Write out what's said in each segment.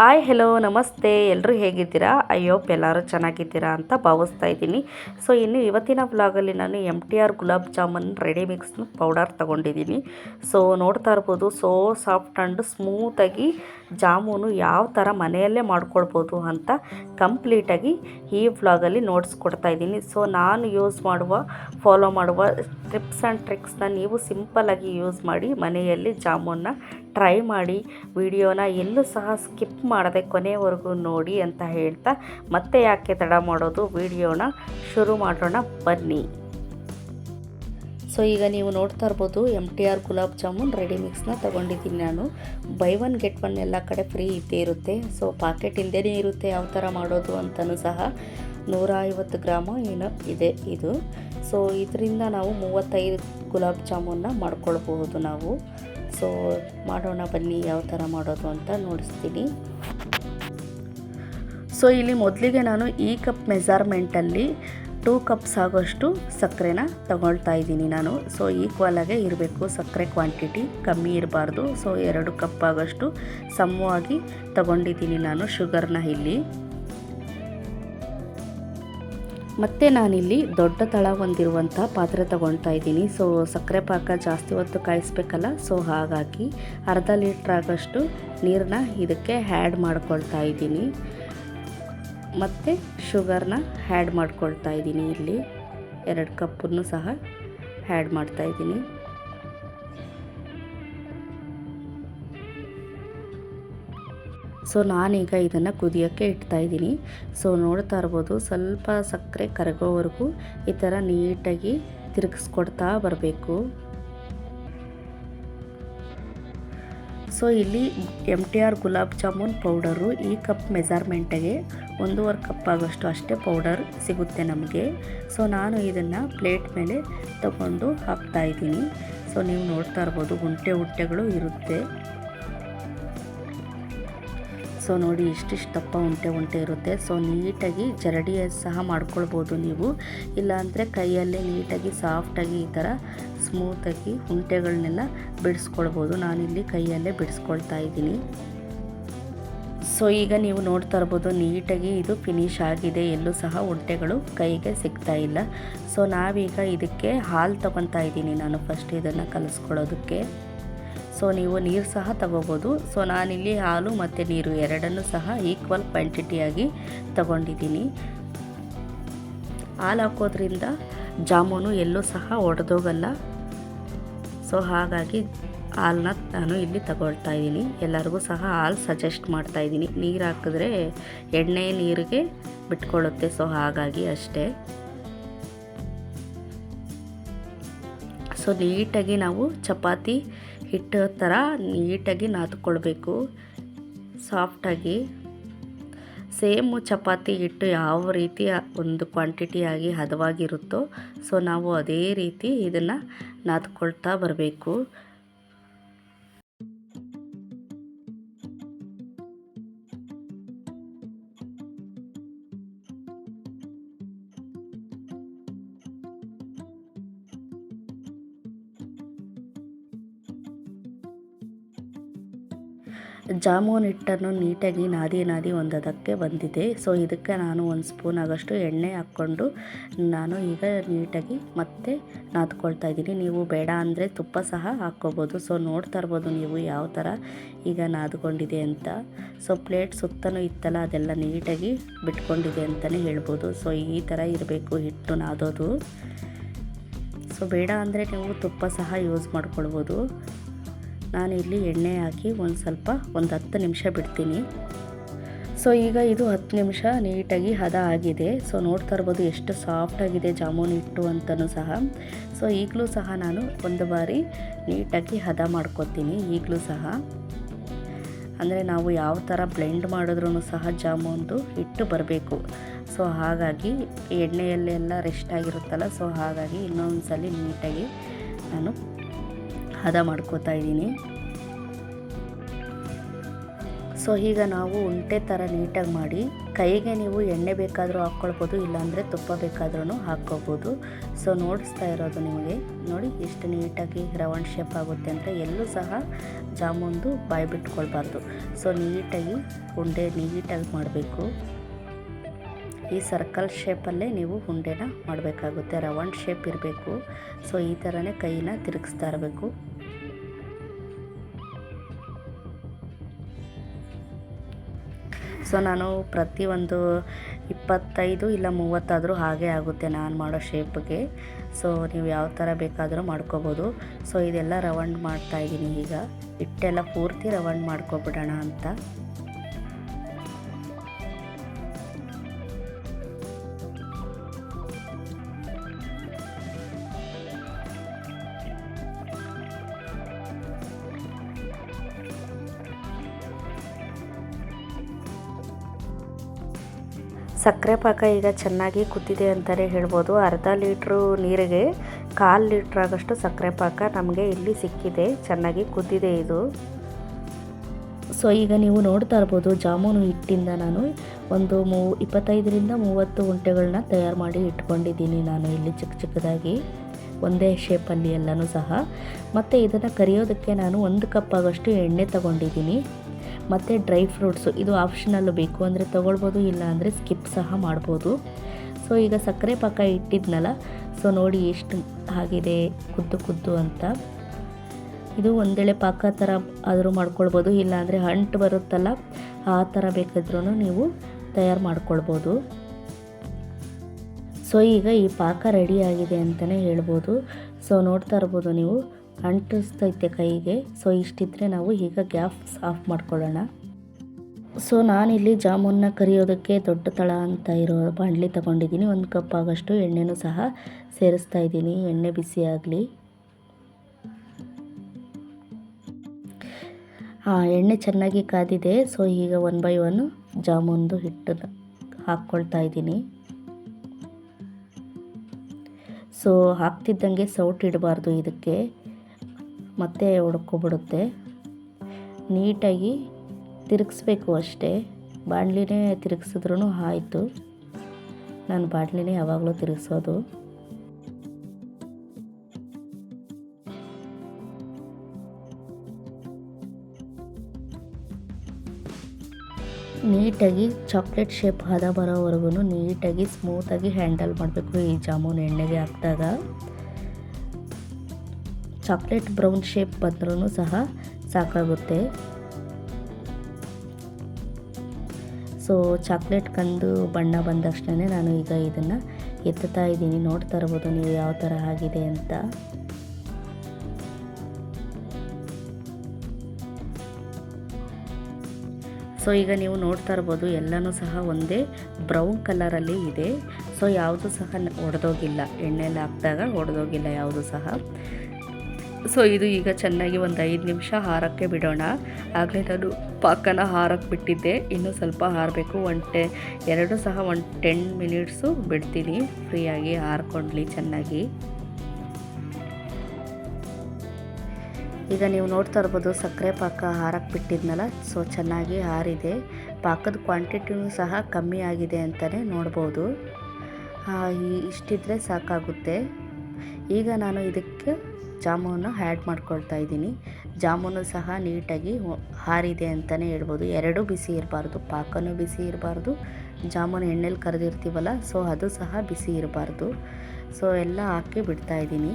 Hi hello ನಮಸ್ತೆ. ಎಲ್ಲರೂ ಹೇಗಿದ್ದೀರಾ? ಹೋಪ್ ಎಲ್ಲರೂ ಚೆನ್ನಾಗಿದ್ದೀರಾ ಅಂತ ಭಾವಿಸ್ತಾ ಇದ್ದೀನಿ. ಸೊ ಇನ್ನು ಇವತ್ತಿನ ವ್ಲಾಗಲ್ಲಿ ನಾನು M T R gulab jamun ready mix powder ತೊಗೊಂಡಿದ್ದೀನಿ. ಸೊ ನೋಡ್ತಾ ಇರ್ಬೋದು ಸೋ ಸಾಫ್ಟ್ ಆ್ಯಂಡ್ ಸ್ಮೂತಾಗಿ ಜಾಮೂನು ಯಾವ ಥರ ಮನೆಯಲ್ಲೇ ಮಾಡ್ಕೊಳ್ಬೋದು ಅಂತ ಕಂಪ್ಲೀಟಾಗಿ ಈ ವ್ಲಾಗಲ್ಲಿ ನೋಡಿಸ್ಕೊಡ್ತಾ ಇದ್ದೀನಿ. ಸೊ ನಾನು ಯೂಸ್ ಮಾಡುವ ಫಾಲೋ ಮಾಡುವ ಟಿಪ್ಸ್ ಆ್ಯಂಡ್ ಟ್ರಿಕ್ಸ್ನ ನೀವು ಸಿಂಪಲ್ಲಾಗಿ ಯೂಸ್ ಮಾಡಿ ಮನೆಯಲ್ಲಿ ಜಾಮೂನ್ನ ಟ್ರೈ ಮಾಡಿ ವಿಡಿಯೋನ ಎಲ್ಲೂ ಸಹ ಸ್ಕಿಪ್ ಮಾಡದೆ ಕೊನೆವರೆಗೂ ನೋಡಿ ಅಂತ ಹೇಳ್ತಾ ಮತ್ತೆ ಯಾಕೆ ತಡ ಮಾಡೋದು ವಿಡಿಯೋನ ಶುರು ಮಾಡೋಣ ಬನ್ನಿ. ಸೊ ಈಗ ನೀವು ನೋಡ್ತಾ ಇರ್ಬೋದು M T R gulab jamun ready ಮಿಕ್ಸ್ನ ತೊಗೊಂಡಿದ್ದೀನಿ ನಾನು. ಬೈ ಒನ್ ಗೆಟ್ ಒನ್ ಎಲ್ಲ ಕಡೆ ಫ್ರೀ ಇದ್ದೇ ಇರುತ್ತೆ. ಸೊ ಪಾಕೆಟ್ ಹಿಂದೆನೇ ಇರುತ್ತೆ ಯಾವ ಥರ ಮಾಡೋದು ಅಂತಲೂ ಸಹ ನೂರ ಐವತ್ತು ಗ್ರಾಮ ಏನೋ ಇದೆ ಇದು. ಸೊ ಇದರಿಂದ ನಾವು ಮೂವತ್ತೈದು ಗುಲಾಬ್ ಜಾಮೂನ್ನ ಮಾಡ್ಕೊಳ್ಬಹುದು ನಾವು. ಸೊ ಮಾಡೋಣ ಬನ್ನಿ, ಯಾವ ಥರ ಮಾಡೋದು ಅಂತ ನೋಡಿಸ್ತೀನಿ. ಸೊ ಇಲ್ಲಿ ಮೊದಲಿಗೆ ನಾನು ಈ ಕಪ್ ಮೆಜರ್ಮೆಂಟಲ್ಲಿ ಟೂ ಕಪ್ಸ್ ಆಗೋಷ್ಟು ಸಕ್ಕರೆನ ತಗೊಳ್ತಾ ಇದ್ದೀನಿ ನಾನು. ಸೊ ಈಕ್ವಲಾಗೆ ಇರಬೇಕು, ಸಕ್ಕರೆ ಕ್ವಾಂಟಿಟಿ ಕಮ್ಮಿ ಇರಬಾರ್ದು. ಸೊ ಎರಡು ಕಪ್ ಆಗೋಷ್ಟು ಸಮವಾಗಿ ತಗೊಂಡಿದ್ದೀನಿ ನಾನು ಶುಗರ್ನ ಇಲ್ಲಿ. ಮತ್ತು ನಾನಿಲ್ಲಿ ದೊಡ್ಡ ತಳ ಹೊಂದಿರುವಂಥ ಪಾತ್ರೆ ತಗೊಳ್ತಾ ಇದ್ದೀನಿ. ಸೊ ಸಕ್ಕರೆ ಪಾಕ ಜಾಸ್ತಿ ಹೊತ್ತು ಕಾಯಿಸ್ಬೇಕಲ್ಲ ಸೊ ಹಾಗಾಗಿ ಅರ್ಧ ಲೀಟ್ರ್ ಆಗೋಷ್ಟು ನೀರನ್ನ ಇದಕ್ಕೆ ಹ್ಯಾಡ್ ಮಾಡ್ಕೊಳ್ತಾ ಇದ್ದೀನಿ. ಮತ್ತು ಶುಗರ್ನ ಹ್ಯಾಡ್ ಮಾಡ್ಕೊಳ್ತಾ ಇದ್ದೀನಿ ಇಲ್ಲಿ. ಎರಡು ಕಪ್ಪನ್ನು ಸಹ ಹ್ಯಾಡ್ ಮಾಡ್ತಾ ಇದ್ದೀನಿ. ಸೊ ನಾನೀಗ ಇದನ್ನು ಕುದಿಯೋಕ್ಕೆ ಇಡ್ತಾ ಇದ್ದೀನಿ. ಸೊ ನೋಡ್ತಾ ಇರ್ಬೋದು, ಸ್ವಲ್ಪ ಸಕ್ಕರೆ ಕರಗೋವರೆಗೂ ಈ ಥರ ನೀಟಾಗಿ ತಿರುಗಿಸ್ಕೊಡ್ತಾ ಬರಬೇಕು. ಸೊ ಇಲ್ಲಿ M T R gulab jamun powder ಈ ಕಪ್ ಮೆಜರ್ಮೆಂಟಿಗೆ ಒಂದೂವರೆ ಕಪ್ ಆಗೋಷ್ಟು ಅಷ್ಟೇ ಪೌಡರ್ ಸಿಗುತ್ತೆ ನಮಗೆ. ಸೊ ನಾನು ಇದನ್ನು ಪ್ಲೇಟ್ ಮೇಲೆ ತಗೊಂಡು ಹಾಕ್ತಾ ಇದ್ದೀನಿ. ಸೊ ನೀವು ನೋಡ್ತಾ ಇರ್ಬೋದು ಗುಂಟೆ ಹುಟ್ಟೆಗಳು ಇರುತ್ತೆ. ಸೊ ನೋಡಿ, ಇಷ್ಟಿಷ್ಟು ದಪ್ಪ ಉಂಟೆ ಉಂಟೆ ಇರುತ್ತೆ. ಸೊ ನೀಟಾಗಿ ಜರಡಿ ಸಹ ಮಾಡ್ಕೊಳ್ಬೋದು ನೀವು. ಇಲ್ಲಾಂದರೆ ಕೈಯಲ್ಲೇ ನೀಟಾಗಿ ಸಾಫ್ಟಾಗಿ ಈ ಥರ ಸ್ಮೂತಾಗಿ ಉಂಟೆಗಳನ್ನೆಲ್ಲ ಬಿಡಿಸ್ಕೊಳ್ಬೋದು. ನಾನಿಲ್ಲಿ ಕೈಯಲ್ಲೇ ಬಿಡಿಸ್ಕೊಳ್ತಾ ಇದ್ದೀನಿ. ಸೊ ಈಗ ನೀವು ನೋಡ್ತಾ ಇರ್ಬೋದು, ನೀಟಾಗಿ ಇದು ಫಿನಿಶ್ ಆಗಿದೆ. ಎಲ್ಲೂ ಸಹ ಉಂಟೆಗಳು ಕೈಗೆ ಸಿಗ್ತಾ ಇಲ್ಲ. ಸೊ ನಾವೀಗ ಇದಕ್ಕೆ ಹಾಲು ತಗೊತಾ ಇದ್ದೀನಿ ನಾನು ಫಸ್ಟ್ ಇದನ್ನು ಕಲಿಸ್ಕೊಳ್ಳೋದಕ್ಕೆ. ಸೊ ನೀವು ನೀರು ಸಹ ತಗೋಬೋದು. ಸೊ ನಾನಿಲ್ಲಿ ಹಾಲು ಮತ್ತು ನೀರು ಎರಡನ್ನೂ ಸಹ ಈಕ್ವಲ್ ಕ್ವಾಂಟಿಟಿಯಾಗಿ ತಗೊಂಡಿದ್ದೀನಿ. ಹಾಲು ಹಾಕೋದ್ರಿಂದ ಜಾಮೂನು ಎಲ್ಲೂ ಸಹ ಒಡೆದೋಗಲ್ಲ. ಸೊ ಹಾಗಾಗಿ ಹಾಲನ್ನ ನಾನು ಇಲ್ಲಿ ತಗೊಳ್ತಾ ಇದ್ದೀನಿ. ಎಲ್ಲರಿಗೂ ಸಹ ಹಾಲು ಸಜೆಸ್ಟ್ ಮಾಡ್ತಾ ಇದ್ದೀನಿ. ನೀರು ಹಾಕಿದ್ರೆ ಎಣ್ಣೆ ನೀರಿಗೆ ಬಿಟ್ಕೊಳ್ಳುತ್ತೆ. ಸೊ ಹಾಗಾಗಿ ಅಷ್ಟೇ. ಸೊ ನೀಟಾಗಿ ನಾವು ಚಪಾತಿ ಹಿಟ್ಟು ಥರ ನೀಟಾಗಿ ನಾದ್ಕೊಳ್ಬೇಕು. ಸಾಫ್ಟಾಗಿ. ಸೇಮು ಚಪಾತಿ ಹಿಟ್ಟು ಯಾವ ರೀತಿ ಒಂದು ಕ್ವಾಂಟಿಟಿಯಾಗಿ ಹದವಾಗಿರುತ್ತೋ, ಸೊ ನಾವು ಅದೇ ರೀತಿ ಇದನ್ನು ನಾದ್ಕೊಳ್ತಾ ಬರಬೇಕು. ಜಾಮೂನ್ ಹಿಟ್ಟನ್ನು ನೀಟಾಗಿ ನಾದಿ ನಾದಿ ಒಂದದಕ್ಕೆ ಬಂದಿದೆ. ಸೊ ಇದಕ್ಕೆ ನಾನು ಒಂದು ಸ್ಪೂನ್ ಆಗೋಷ್ಟು ಎಣ್ಣೆ ಹಾಕ್ಕೊಂಡು ನಾನು ಈಗ ನೀಟಾಗಿ ಮತ್ತೆ ನಾದ್ಕೊಳ್ತಾ ಇದ್ದೀನಿ. ನೀವು ಬೇಡ ಅಂದರೆ ತುಪ್ಪ ಸಹ ಹಾಕ್ಕೋಬೋದು. ಸೊ ನೋಡ್ತಾ ಇರ್ಬೋದು ನೀವು ಯಾವ ಥರ ಈಗ ನಾದ್ಕೊಂಡಿದೆ ಅಂತ. ಸೊ ಪ್ಲೇಟ್ ಸುತ್ತಲೂ ಇತ್ತಲ್ಲ, ಅದೆಲ್ಲ ನೀಟಾಗಿ ಬಿಟ್ಕೊಂಡಿದೆ ಅಂತಲೇ ಹೇಳ್ಬೋದು. ಸೊ ಈ ಥರ ಇರಬೇಕು ಹಿಟ್ಟು ನಾದೋದು. ಸೊ ಬೇಡ ಅಂದರೆ ನೀವು ತುಪ್ಪ ಸಹ ಯೂಸ್ ಮಾಡ್ಕೊಳ್ಬೋದು. ನಾನು ಇಲ್ಲಿ ಎಣ್ಣೆ ಹಾಕಿ ಒಂದು ಸ್ವಲ್ಪ ಒಂದು ಹತ್ತು ನಿಮಿಷ ಬಿಡ್ತೀನಿ. ಸೊ ಈಗ ಇದು ಹತ್ತು ನಿಮಿಷ ನೀಟಾಗಿ ಹದ ಆಗಿದೆ. ಸೊ ನೋಡ್ತಾ ಇರ್ಬೋದು ಎಷ್ಟು ಸಾಫ್ಟಾಗಿದೆ ಜಾಮೂನ್ ಹಿಟ್ಟು ಅಂತಲೂ ಸಹ. ಸೊ ಈಗಲೂ ಸಹ ನಾನು ಒಂದು ಬಾರಿ ನೀಟಾಗಿ ಹದ ಮಾಡ್ಕೊತೀನಿ ಈಗಲೂ ಸಹ. ಅಂದರೆ ನಾವು ಯಾವ ಥರ ಬ್ಲೆಂಡ್ ಮಾಡಿದ್ರೂ ಸಹ ಜಾಮೂನ್ದು ಹಿಟ್ಟು ಬರಬೇಕು. ಸೊ ಹಾಗಾಗಿ ಎಣ್ಣೆಯಲ್ಲೆಲ್ಲ ರೆಸ್ಟ್ ಆಗಿರುತ್ತಲ್ಲ ಸೊ ಹಾಗಾಗಿ ಇನ್ನೊಂದು ಸಲ ನೀಟಾಗಿ ನಾನು ಹದ ಮಾಡ್ಕೋತಾ ಇದ್ದೀನಿ. ಸೊ ಈಗ ನಾವು ಉಂಟೆ ಥರ ನೀಟಾಗಿ ಮಾಡಿ, ಕೈಗೆ ನೀವು ಎಣ್ಣೆ ಬೇಕಾದರೂ ಹಾಕ್ಕೊಳ್ಬೋದು, ಇಲ್ಲಾಂದರೆ ತುಪ್ಪ ಬೇಕಾದ್ರೂ ಹಾಕ್ಕೋಬೋದು ಸೊ ನೋಡಿಸ್ತಾ ಇರೋದು ನಿಮಗೆ. ನೋಡಿ, ಎಷ್ಟು ನೀಟಾಗಿ ರೌಂಡ್ ಶೇಪ್ ಆಗುತ್ತೆ ಅಂತ ಎಲ್ಲೂ ಸಹ ಜಾಮೂನ್ದು ಬಾಯಿ ಬಿಟ್ಕೊಳ್ಬಾರ್ದು. ಸೊ ನೀಟಾಗಿ ಉಂಡೆ ನೀಟಾಗಿ ಮಾಡಬೇಕು. ಈ ಸರ್ಕಲ್ ಶೇಪಲ್ಲೇ ನೀವು ಉಂಡೆನ ಮಾಡಬೇಕಾಗುತ್ತೆ. ರೌಂಡ್ ಶೇಪ್ ಇರಬೇಕು. ಸೊ ಈ ಥರನೇ ಕೈನ ತಿರುಗಿಸ್ತಾ ಇರಬೇಕು. ಸೊ ನಾನು ಪ್ರತಿಯೊಂದು ಇಪ್ಪತ್ತೈದು ಇಲ್ಲ ಮೂವತ್ತಾದರೂ ಹಾಗೆ ಆಗುತ್ತೆ ನಾನು ಮಾಡೋ ಶೇಪ್ಗೆ. ಸೊ ನೀವು ಯಾವ ಥರ ಬೇಕಾದರೂ ಮಾಡ್ಕೋಬೋದು. ಸೊ ಇದೆಲ್ಲ ರವಂಡ್ ಮಾಡ್ತಾಯಿದ್ದೀನಿ ಈಗ. ಹಿಟ್ಟೆಲ್ಲ ಪೂರ್ತಿ ರವಂಡ್ ಮಾಡ್ಕೊಬಿಡೋಣ ಅಂತ. ಸಕ್ಕರೆ ಪಾಕ ಈಗ ಚೆನ್ನಾಗಿ ಕುದ್ದಿದೆ ಅಂತಲೇ ಹೇಳ್ಬೋದು. ಅರ್ಧ ಲೀಟ್ರು ನೀರಿಗೆ ಕಾಲು ಲೀಟ್ರ್ ಆಗೋಷ್ಟು ಸಕ್ಕರೆ ಪಾಕ ನಮಗೆ ಇಲ್ಲಿ ಸಿಕ್ಕಿದೆ. ಚೆನ್ನಾಗಿ ಕುದ್ದಿದೆ ಇದು. ಸೊ, ಈಗ ನೀವು ನೋಡ್ತಾ ಇರ್ಬೋದು, ಜಾಮೂನು ಹಿಟ್ಟಿಂದ ನಾನು ಒಂದು ಮೂ, ಇಪ್ಪತ್ತೈದರಿಂದ ಮೂವತ್ತು ಉಂಟೆಗಳನ್ನ ತಯಾರು ಮಾಡಿ ಇಟ್ಕೊಂಡಿದ್ದೀನಿ ನಾನು ಇಲ್ಲಿ ಚಿಕ್ಕ ಚಿಕ್ಕದಾಗಿ. ಒಂದೇ ಶೇಪಲ್ಲಿ ಎಲ್ಲನೂ ಸಹ. ಮತ್ತು ಇದನ್ನು ಕರಿಯೋದಕ್ಕೆ ನಾನು ಒಂದು ಕಪ್ ಆಗೋಷ್ಟು ಎಣ್ಣೆ ತಗೊಂಡಿದ್ದೀನಿ. ಮತ್ತು ಡ್ರೈ ಫ್ರೂಟ್ಸು, ಇದು ಆಪ್ಷನಲ್ಲು ಬೇಕು ಅಂದರೆ ತೊಗೊಳ್ಬೋದು, ಇಲ್ಲ ಅಂದರೆ ಸ್ಕಿಪ್ ಸಹ ಮಾಡ್ಬೋದು. ಸೊ ಈಗ ಸಕ್ಕರೆ ಪಾಕ ಇಟ್ಟಿದ್ನಲ್ಲ ಸೊ ನೋಡಿ ಎಷ್ಟು ಆಗಿದೆ, ಕುದ್ದು ಕುದ್ದು ಅಂತ. ಇದು ಒಂದೇಳೆ ಪಾಕ ಥರ ಆದರೂ ಮಾಡ್ಕೊಳ್ಬೋದು ಇಲ್ಲಾಂದರೆ ಅಂಟು ಬರುತ್ತಲ್ಲ, ಆ ಥರ ಬೇಕಾದ್ರೂ ನೀವು ತಯಾರು ಮಾಡ್ಕೊಳ್ಬೋದು. ಸೊ ಈಗ ಈ ಪಾಕ ರೆಡಿ ಆಗಿದೆ ಅಂತಲೇ ಹೇಳ್ಬೋದು. ಸೊ ನೋಡ್ತಾ ಇರ್ಬೋದು ನೀವು. ಅಂಟಿಸ್ತೈತೆ ಕೈಗೆ. ಸೊ ಇಷ್ಟಿದ್ರೆ ನಾವು ಈಗ ಗ್ಯಾಸ್ ಆಫ್ ಮಾಡ್ಕೊಳ್ಳೋಣ. ಸೊ ನಾನಿಲ್ಲಿ ಜಾಮೂನ್ನ ಕರಿಯೋದಕ್ಕೆ ದೊಡ್ಡ ತಳ ಅಂತ ಇರೋ ಬಾಂಡ್ಲಿ ತಗೊಂಡಿದ್ದೀನಿ. ಒಂದು ಕಪ್ ಆಗೋಷ್ಟು ಎಣ್ಣೆನೂ ಸಹ ಸೇರಿಸ್ತಾ ಇದ್ದೀನಿ. ಎಣ್ಣೆ ಬಿಸಿ ಆಗಲಿ. ಹಾಂ ಎಣ್ಣೆ ಚೆನ್ನಾಗಿ ಕಾದಿದೆ. ಸೊ ಈಗ ಒನ್ ಬೈ ಒನ್ ಜಾಮೂನ್ದು ಹಿಟ್ಟು ಹಾಕ್ಕೊಳ್ತಾ ಇದ್ದೀನಿ. ಸೊ ಹಾಕ್ತಿದ್ದಂಗೆ ಸೌಟ್ ಇಡಬಾರ್ದು ಇದಕ್ಕೆ. ಮತ್ತೆ ಹುಡ್ಕೊಬಿಡುತ್ತೆ. ನೀಟಾಗಿ ತಿರುಗಿಸ್ಬೇಕು ಅಷ್ಟೇ. ಬಾಣಲಿನೇ ತಿರುಗಿಸಿದ್ರೂ ಆಯಿತು. ನಾನು ಬಾಣಲಿನೇ ಯಾವಾಗಲೂ ತಿರುಗಿಸೋದು. ನೀಟಾಗಿ ಚಾಕ್ಲೇಟ್ ಶೇಪ್ ಹದ ಬರೋವರೆಗೂ ನೀಟಾಗಿ ಸ್ಮೂತಾಗಿ ಹ್ಯಾಂಡಲ್ ಮಾಡಬೇಕು ಈ ಜಾಮೂನ್ ಎಣ್ಣೆಗೆ ಹಾಕಿದಾಗ. ಚಾಕ್ಲೇಟ್ ಬ್ರೌನ್ ಶೇಪ್ ಬಂದ್ರೂ ಸಹ ಸಾಕಾಗುತ್ತೆ. ಸೊ ಚಾಕ್ಲೇಟ್ ಕಂದು ಬಣ್ಣ ಬಂದ ತಕ್ಷಣ ನಾನು ಈಗ ಇದನ್ನು ಎತ್ತುತ್ತಾ ಇದ್ದೀನಿ. ನೋಡ್ತಾ ಇರ್ಬೋದು ನೀವು ಯಾವ ಥರ ಆಗಿದೆ ಅಂತ. ಸೊ ಈಗ ನೀವು ನೋಡ್ತಾ ಇರ್ಬೋದು ಎಲ್ಲನೂ ಸಹ ಒಂದೇ ಬ್ರೌನ್ ಕಲರಲ್ಲಿ ಇದೆ. ಸೊ ಯಾವುದು ಸಹ ಒಡೆದೋಗಿಲ್ಲ. ಎಣ್ಣೆಯಲ್ಲಿ ಹಾಕಿದಾಗ ಒಡೆದೋಗಿಲ್ಲ ಯಾವುದು ಸಹ. ಸೊ ಇದು ಈಗ ಚೆನ್ನಾಗಿ ಒಂದು ಐದು ನಿಮಿಷ ಹಾರಕ್ಕೆ ಬಿಡೋಣ. ಆಗಲೇ ನಾನು ಪಾಕನ ಹಾರಕ್ಕೆ ಬಿಟ್ಟಿದ್ದೆ. ಇನ್ನೂ ಸ್ವಲ್ಪ ಹಾರಬೇಕು. ಒನ್ ಟೆ, ಎರಡು ಸಹ ಒನ್ ಟೆನ್ ಮಿನಿಟ್ಸು ಬಿಡ್ತೀನಿ. ಫ್ರೀಯಾಗಿ ಹಾರ್ಕೊಂಡ್ಲಿ ಚೆನ್ನಾಗಿ. ಈಗ ನೀವು ನೋಡ್ತಾ ಇರ್ಬೋದು ಸಕ್ಕರೆ ಪಾಕ ಹಾರಕ್ಕೆ ಬಿಟ್ಟಿದ್ನಲ್ಲ. ಸೊ ಚೆನ್ನಾಗಿ ಹಾರಿದೆ. ಪಾಕದ ಕ್ವಾಂಟಿಟಿನೂ ಸಹ ಕಮ್ಮಿ ಆಗಿದೆ ಅಂತಲೇ ನೋಡ್ಬೋದು. ಇಷ್ಟಿದ್ರೆ ಸಾಕಾಗುತ್ತೆ. ಈಗ ನಾನು ಇದಕ್ಕೆ ಜಾಮೂನು ಆ್ಯಡ್ ಮಾಡ್ಕೊಳ್ತಾ ಇದ್ದೀನಿ. ಜಾಮೂನು ಸಹ ನೀಟಾಗಿ ಹಾರಿದೆ ಅಂತಲೇ ಹೇಳ್ಬೋದು. ಎರಡೂ ಬಿಸಿ ಇರಬಾರ್ದು. ಪಾಕನೂ ಬಿಸಿ ಇರಬಾರ್ದು. ಜಾಮೂನು ಎಣ್ಣೆಲಿ ಕರೆದಿರ್ತೀವಲ್ಲ, ಸೊ ಅದು ಸಹ ಬಿಸಿ ಇರಬಾರ್ದು. ಸೊ ಎಲ್ಲ ಹಾಕಿ ಬಿಡ್ತಾ ಇದ್ದೀನಿ.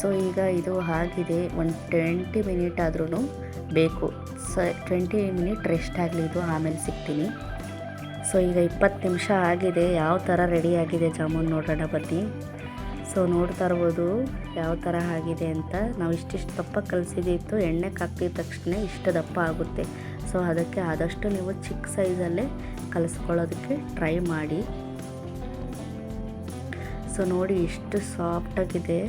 ಸೊ ಈಗ ಇದು ಆಗಿದೆ. ಒಂದು ಟ್ವೆಂಟಿ ಮಿನಿಟ್ ಆದ್ರೂ ಬೇಕು. ಸ ಟ್ವೆಂಟಿ ಮಿನಿಟ್ ರೆಸ್ಟ್ ಆಗಲಿ ಇದು ಆಮೇಲೆ ಸಿಗ್ತೀನಿ. ಸೊ ಈಗ ಇಪ್ಪತ್ತು ನಿಮಿಷ ಆಗಿದೆ. ಯಾವ ಥರ ಆಗಿದೆ ಜಾಮೂನ್ ನೋಡೋಣ ಬನ್ನಿ. ಸೊ ನೋಡ್ತಾ ಇರ್ಬೋದು ಯಾವ ಥರ ಆಗಿದೆ ಅಂತ. ನಾವು ಇಷ್ಟಿಷ್ಟು ದಪ್ಪ ಕಲಿಸಿದ್ದಿತ್ತು ಎಣ್ಣೆಗೆ ಹಾಕಿದ ತಕ್ಷಣ ಇಷ್ಟು ದಪ್ಪ ಆಗುತ್ತೆ. ಸೊ ಅದಕ್ಕೆ ಆದಷ್ಟು ನೀವು ಚಿಕ್ಕ ಸೈಜಲ್ಲೇ ಕಲಿಸ್ಕೊಳ್ಳೋದಕ್ಕೆ ಟ್ರೈ ಮಾಡಿ. ಸೊ ನೋಡಿ ಇಷ್ಟು ಸಾಫ್ಟಾಗಿದೆ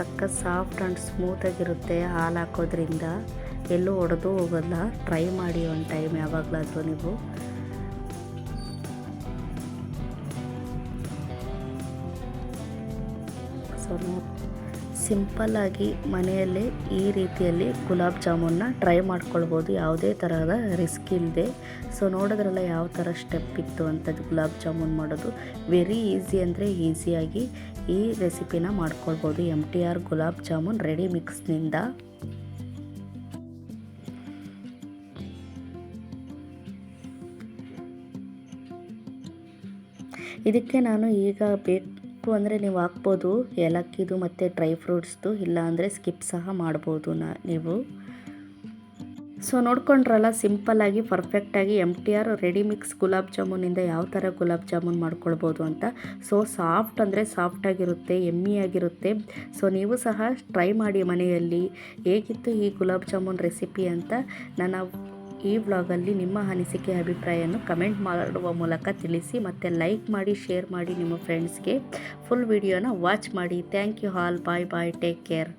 ತಕ್ಕ ಸಾಫ್ಟ್ ಆ್ಯಂಡ್ ಸ್ಮೂತಾಗಿರುತ್ತೆ ಹಾಲು ಹಾಕೋದ್ರಿಂದ. ಎಲ್ಲೂ ಒಡೆದು ಹೋಗಲ್ಲ. ಟ್ರೈ ಮಾಡಿ ಒಂದು ಟೈಮ್ ಯಾವಾಗಲಾದರೂ ನೀವು. ಸೊ ಸಿಂಪಲ್ಲಾಗಿ ಮನೆಯಲ್ಲೇ ಈ ರೀತಿಯಲ್ಲಿ ಗುಲಾಬ್ ಜಾಮೂನ್ನ ಟ್ರೈ ಮಾಡ್ಕೊಳ್ಬೋದು. ಯಾವುದೇ ಥರದ ರಿಸ್ಕ್ ಇಲ್ಲದೆ ಸೊ ನೋಡೋದ್ರಲ್ಲ ಯಾವ ಥರ ಸ್ಟೆಪ್ ಇತ್ತು ಅಂಥದ್ದು ಗುಲಾಬ್ ಜಾಮೂನ್ ಮಾಡೋದು. ವೆರಿ ಈಸಿ ಅಂದರೆ ಈಸಿಯಾಗಿ ಈ ರೆಸಿಪಿನ ಮಾಡ್ಕೊಳ್ಬೋದು. M T R gulab jamun ready ಮಿಕ್ಸ್ನಿಂದ ಇದಕ್ಕೆ ನಾನು ಈಗ ಬೇಕು ಅಂದರೆ ನೀವು ಹಾಕ್ಬೋದು. ಏಲಕ್ಕಿದು ಮತ್ತು ಡ್ರೈ ಫ್ರೂಟ್ಸ್ದು ಇಲ್ಲ ಅಂದರೆ ಸ್ಕಿಪ್ ಸಹ ಮಾಡ್ಬೋದು ನಾ, ನೀವು. ಸೊ ನೋಡ್ಕೊಂಡ್ರಲ್ಲ ಸಿಂಪಲ್ಲಾಗಿ ಪರ್ಫೆಕ್ಟಾಗಿ M T R ready mix gulab ಜಾಮೂನಿಂದ ಯಾವ ಥರ ಗುಲಾಬ್ ಜಾಮೂನ್ ಮಾಡ್ಕೊಳ್ಬೋದು ಅಂತ. ಸೊ ಸಾಫ್ಟ್ ಅಂದರೆ ಸಾಫ್ಟಾಗಿರುತ್ತೆ ಎಮ್ಮಿಯಾಗಿರುತ್ತೆ ಸೊ ನೀವು ಸಹ ಟ್ರೈ ಮಾಡಿ ಮನೆಯಲ್ಲಿ. ಹೇಗಿತ್ತು ಈ ಗುಲಾಬ್ ಜಾಮೂನ್ ರೆಸಿಪಿ ಅಂತ ನನ್ನ ಈ ವ್ಲಾಗಲ್ಲಿ ನಿಮ್ಮ ಅನಿಸಿಕೆ, ಅಭಿಪ್ರಾಯವನ್ನು ಕಮೆಂಟ್ ಮಾಡುವ ಮೂಲಕ ತಿಳಿಸಿ, ಮತ್ತು ಲೈಕ್ ಮಾಡಿ ಶೇರ್ ಮಾಡಿ ನಿಮ್ಮ ಫ್ರೆಂಡ್ಸ್ಗೆ ಫುಲ್ ವಿಡಿಯೋನ ವಾಚ್ ಮಾಡಿ. Thank you all bye bye take care